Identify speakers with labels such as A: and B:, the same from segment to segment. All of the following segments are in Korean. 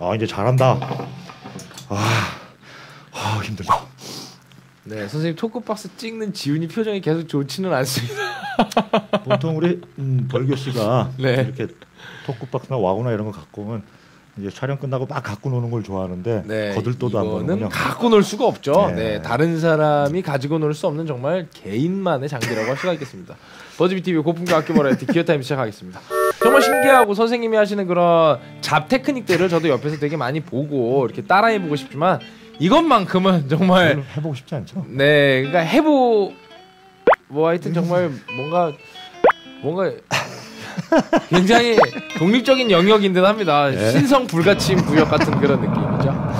A: 아 이제 잘한다. 아, 아 힘들다.
B: 네, 선생님 토크박스 찍는 지훈이 표정이 계속 좋지는 않습니다.
A: 보통 우리 음, 벌교 씨가
B: 네.
A: 이렇게 토크박스나 와구나 이런 거 갖고 오면 이제 촬영 끝나고 막 갖고 노는 걸 좋아하는데
B: 네,
A: 거들떠도 안 보는군요.
B: 갖고 놀 수가 없죠. 네.
A: 네.
B: 다른 사람이 가지고 놀 수 없는 정말 개인만의 장비라고 할 수가 있겠습니다. 버즈비 TV 고품격 학교 버라이티 기어 타임 시작하겠습니다. 정말 신기하고 선생님이 하시는 그런 잡 테크닉들을 저도 옆에서 되게 많이 보고 이렇게 따라해보고 싶지만 이것만큼은 정말
A: 해보고 싶지 않죠.
B: 네, 그러니까 해보 뭐 하여튼 정말 뭔가 뭔가 굉장히 독립적인 영역인 듯 합니다.
A: 네.
B: 신성 불가침 구역 같은 그런 느낌이죠.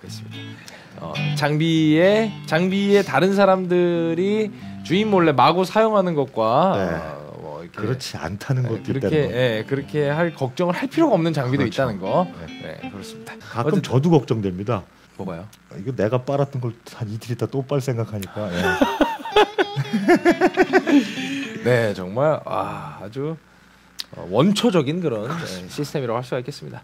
B: 그렇습니다. 어, 장비에 장비에 다른 사람들이 주인 몰래 마구 사용하는 것과
A: 네.
B: 이렇게
A: 그렇지 않다는
B: 네,
A: 것도
B: 그렇게
A: 있다는 거.
B: 예, 그렇게 할 걱정을 할 필요가 없는 장비도
A: 그렇죠.
B: 있다는 거. 네, 그렇습니다.
A: 가끔
B: 어쨌든-
A: 저도 걱정됩니다.
B: 뭐가요?
A: 아, 이거 내가 빨았던 걸 한 이틀 있다 또 빨 생각하니까 예.
B: 네, 정말 아, 아주 어, 원초적인 그런 네, 시스템이라고 할 수가 있겠습니다.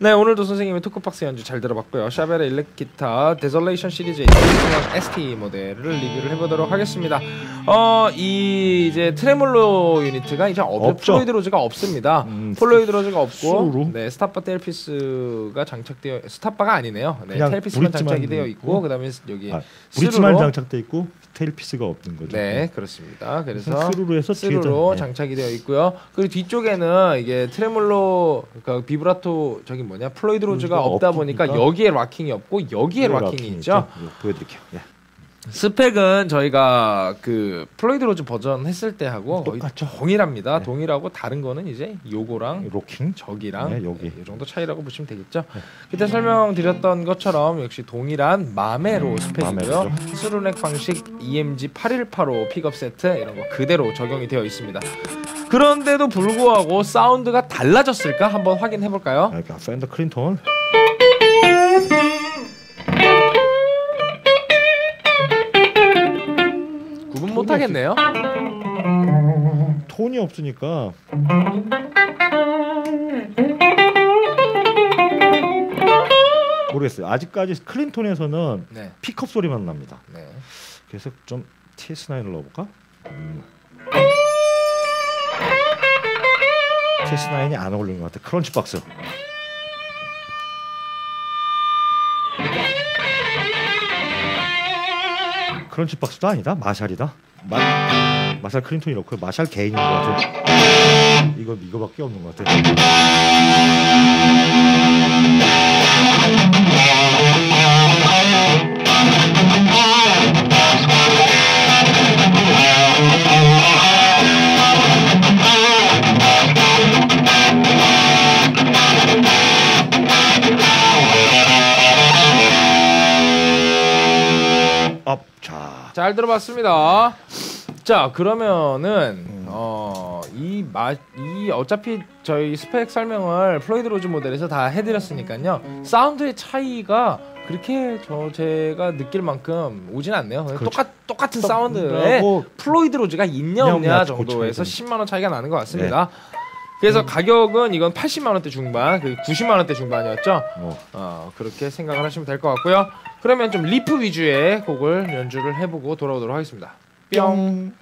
B: 네, 오늘도 선생님의 토크박스 연주 잘 들어봤고요. 샤벨의 일렉기타 데솔레이션 시리즈의 2000년 ST 모델을 리뷰를 해보도록 하겠습니다. 어, 이 이제 트레몰로 유니트가 이제 없,
A: 없죠.
B: 플로이드 로즈가 없습니다.
A: 음,
B: 플로이드 로즈가 없고,
A: 수로.
B: 네, 스타바 텔피스가 장착되어 스타바가 아니네요. 네, 텔피스만 장착이 되어 있고. 그다음에 여기
A: 아, 브릿지만 장착돼 있고 테일피스가 없는 거죠.
B: 네, 그렇습니다. 그래서
A: 스루로 해서
B: 스루로
A: 네.
B: 장착이 되어 있고요. 그리고 뒤쪽에는 이게 트레몰로 그러니까 비브라토 저기 뭐냐 플로이드 로즈가
A: 로즈가
B: 없다 보니까
A: 없으니까
B: 여기에 락킹이 없고 여기에 락킹이 있죠.
A: 이거 보여드릴게요. 예.
B: 스펙은 저희가 그 플로이드 로즈 버전 했을 때 하고
A: 똑같죠.
B: 동일합니다.
A: 네.
B: 동일하고 다른 거는 이제 요거랑
A: 로킹
B: 저기랑
A: 네, 여기.
B: 이 정도 차이라고 보시면 되겠죠. 그때 설명드렸던 것처럼 역시 동일한 마메로 스펙이고요.
A: 마메로죠.
B: 스루넥 방식 EMG 8185 픽업 세트 이런 거 그대로 적용이 되어 있습니다. 그런데도 불구하고 사운드가 달라졌을까 한번 확인해 볼까요?
A: 아, 그러니까 팬더 클린톤
B: 구분 못 하겠네요.
A: 톤이 없으니까 모르겠어요. 아직까지 클린 톤에서는
B: 네.
A: 픽업 소리만 납니다.
B: 네.
A: 그래서 좀 TS9을 넣어볼까? 음. TS9이 안 어울리는 것 같아. 크런치 박스. 크런치 박스도 아니다. 마샬이다. 마, 마샬 클린톤이 넣고 마샬 개인인 것 같아. 이거 이거밖에 없는 것 같아.
B: 잘 들어봤습니다. 자 그러면은 어이 마 이 어차피 저희 스펙 설명을 플로이드 로즈 모델에서 다 해드렸으니까요 사운드의 차이가 그렇게 저 제가 느낄 만큼 오진 않네요.
A: 그렇죠.
B: 똑같 똑같은
A: 똑-
B: 사운드에 플로이드 로즈가 있냐 없냐 정도에서
A: 그
B: 10만 원 차이가 나는 것 같습니다. 그래서 가격은 이건 80만 원대 중반, 그 90만 원대 중반이었죠.
A: 어.
B: 어, 그렇게 생각을 하시면 될 것 같고요. 그러면 좀 리프 위주의 곡을 연주를 해보고 돌아오도록 하겠습니다. 뿅.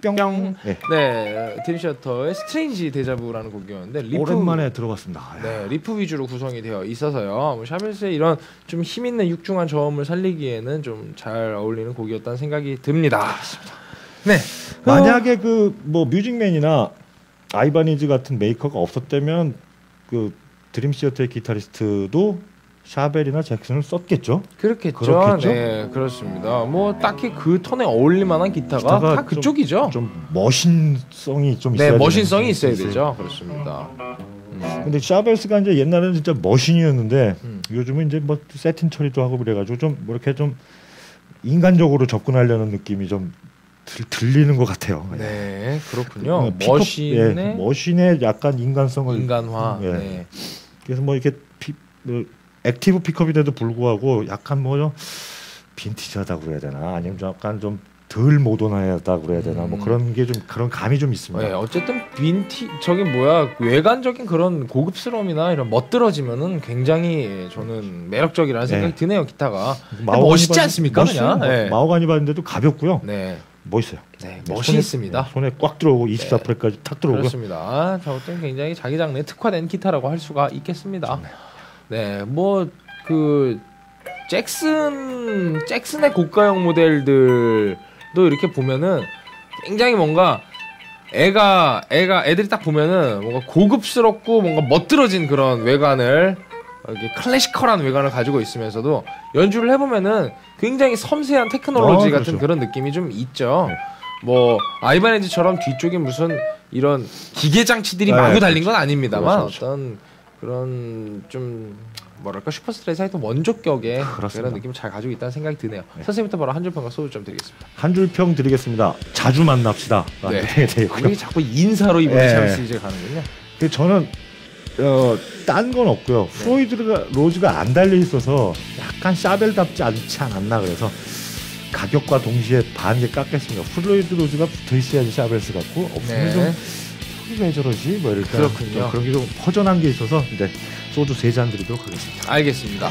A: 뿅. 네.
B: 네, 드림시어터의 스트레인지 데자부라는 곡이었는데 리프
A: 오랜만에 들어봤습니다. 아,
B: 네, 리프 위주로 구성이 되어 있어서요. 뭐 샤벨스의 이런 좀 힘 있는 육중한 저음을 살리기에는 좀 잘 어울리는 곡이었다는 생각이 듭니다. 네.
A: 만약에 그뭐 뮤직맨이나 아이바니즈 같은 메이커가 없었다면 그 드림 시어터의 기타리스트도 샤벨이나 잭슨을 썼겠죠.
B: 그렇겠죠.
A: 그렇겠죠?
B: 네, 그렇습니다. 뭐 딱히 그 톤에 어울릴 만한 기타가,
A: 기타가
B: 다
A: 좀-
B: 그쪽이죠.
A: 좀 머신성이 좀 있어야
B: 네, 머신성이 있어야. 되죠. 그렇습니다. 음.
A: 근데 샤벨스가 이제 옛날에는 진짜 머신이었는데
B: 음.
A: 요즘은 이제 뭐 세팅 처리도 하고 그래가지고 좀 뭐 이렇게 좀 인간적으로 접근하려는 느낌이 좀 들, 들리는 것 같아요.
B: 네, 그렇군요.
A: 어, 픽업,
B: 머신의
A: 예, 머신의 약간 인간성을
B: 인간화.
A: 예.
B: 네.
A: 그래서 뭐 이렇게 피, 뭐 액티브 픽업인데도 불구하고 약간 뭐좀 빈티지하다고 그래야 되나 아니면 좀 약간 좀 덜 모던하다고 그래야 되나 뭐
B: 음.
A: 그런 게 좀 그런 감이 좀 있습니다.
B: 네, 어쨌든 빈티 저긴 뭐야 외관적인 그런 고급스러움이나 이런 멋들어지면은 굉장히 저는 매력적이라는
A: 네.
B: 생각이 드네요 기타가.
A: 마호가니
B: 멋있지
A: 바-
B: 않습니까,
A: 멋있어요.
B: 그냥? 네.
A: 마호가니 받는데도 가볍고요.
B: 네,
A: 멋있어요.
B: 네,
A: 네,
B: 멋이
A: 손에-
B: 있습니다.
A: 네, 손에 꽉 들어오고 24프레까지 탁 들어오고.
B: 그렇습니다. 저것도 굉장히 자기 장르에 특화된 기타라고 할 수가 있겠습니다. 네, 뭐 그 잭슨 잭슨의 고가형 모델들도 이렇게 보면은 굉장히 뭔가 애가 애가 애들이 딱 보면은 뭔가 고급스럽고 뭔가 멋들어진 그런 외관을 이렇게 클래시컬한 외관을 가지고 있으면서도 연주를 해보면은 굉장히 섬세한 테크놀로지
A: 아,
B: 같은
A: 그렇죠.
B: 그런 느낌이 좀 있죠.
A: 네.
B: 뭐 아이바네즈처럼 뒤쪽에 무슨 이런 기계 장치들이
A: 네,
B: 마구 달린
A: 그렇죠.
B: 건 아닙니다만
A: 그렇죠,
B: 어떤 그런 좀 뭐랄까 슈퍼스트레이트의 원조격의
A: 그렇습니다.
B: 그런 느낌을 잘 가지고 있다는 생각이 드네요.
A: 네.
B: 선생님부터 바로 한 줄 평과 소주 좀 드리겠습니다.
A: 한 줄 평 드리겠습니다. 자주 만납시다.
B: 네.
A: 네.
B: 왜 자꾸 인사로 이번에
A: 네.
B: 샤벨스 이제 가는군요.
A: 그 저는 어, 딴 건 없고요.
B: 네.
A: 프로이드가 로즈가 안 달려 있어서 약간 샤벨답지 않지 않았나 그래서 가격과 동시에 반개 깎겠습니다. 프로이드 로즈가 붙어 있어야지 샤벨스 같고 없으면
B: 네.
A: 좀 속이 왜 저러지? 뭐 이렇게
B: 그렇군요.
A: 좀 그런 게 좀 허전한 게 있어서 네, 소주 세 잔 드리도록 하겠습니다.
B: 알겠습니다.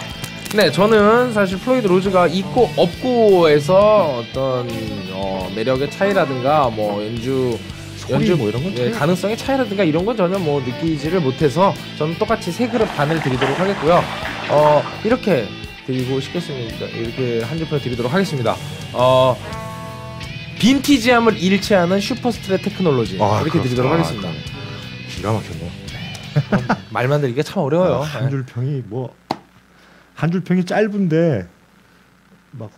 B: 네, 저는 사실 플로이드 로즈가 있고 없고에서 어떤 어, 매력의 차이라든가 뭐 연주
A: 소리 뭐 이런 건
B: 예, 가능성의 차이라든가 이런 건 전혀 뭐 느끼지를 못해서 저는 똑같이 세 그릇 반을 드리도록 하겠고요. 어, 이렇게 드리고 싶겠습니다. 이렇게 한 줄평 드리도록 하겠습니다. 어, 빈티지함을 일체하는 슈퍼스트레 테크놀로지
A: 아,
B: 이렇게 드리도록
A: 그렇습니다.
B: 하겠습니다.
A: 기가 막혔네요.
B: 말만 드리기가 참 어려워요. 네.
A: 한줄 평이 뭐 한 줄 평이 짧은데 막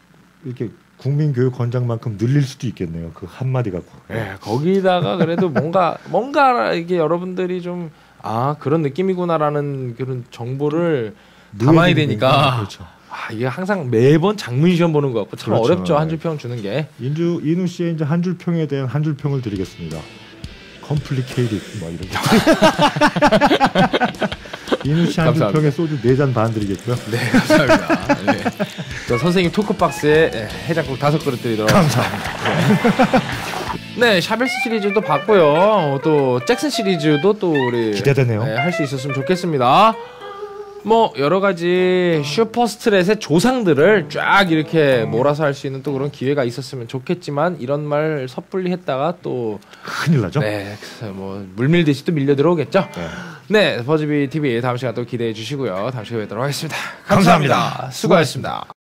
A: 이렇게 국민교육원장만큼 늘릴 수도 있겠네요. 그 한마디 갖고.
B: 예, 거기다가 그래도 뭔가 뭔가 이게 여러분들이 좀 아 그런 느낌이구나라는 그런 정보를 담아야 되니까
A: 그렇죠.
B: 아 이게 항상 매번 장문 시험 보는 것 같고 참
A: 그렇죠.
B: 어렵죠 한 줄평 주는 게
A: 인주 이누 씨의 이제 한 줄 평에 대한 한 줄 평을 드리겠습니다. 컴플리케이드 뭐 이런 거. 이누 씨 한줄
B: 감사합니다.
A: 평에 소주 네 잔 반 드리겠고요.
B: 네 감사합니다. 네. 저 선생님 토크박스에 예, 해장국 다섯 그릇 드리도록
A: 감사합니다.
B: 네 샤벨스 시리즈도 봤고요 또 잭슨 시리즈도 또 우리
A: 기대되네요.
B: 할수 있었으면 좋겠습니다. 뭐 여러 가지 슈퍼스트렛의 조상들을 쫙 이렇게 몰아서 할 수 있는 또 그런 기회가 있었으면 좋겠지만 이런 말 섣불리 했다가 또
A: 큰일 나죠.
B: 네, 그래서 뭐 물밀듯이 또 밀려 들어오겠죠.
A: 네.
B: 네, 버즈비 TV 다음 시간 또 기대해 주시고요. 다음 시간에 뵙도록 하겠습니다.
A: 감사합니다.
B: 감사합니다. 수고하셨습니다.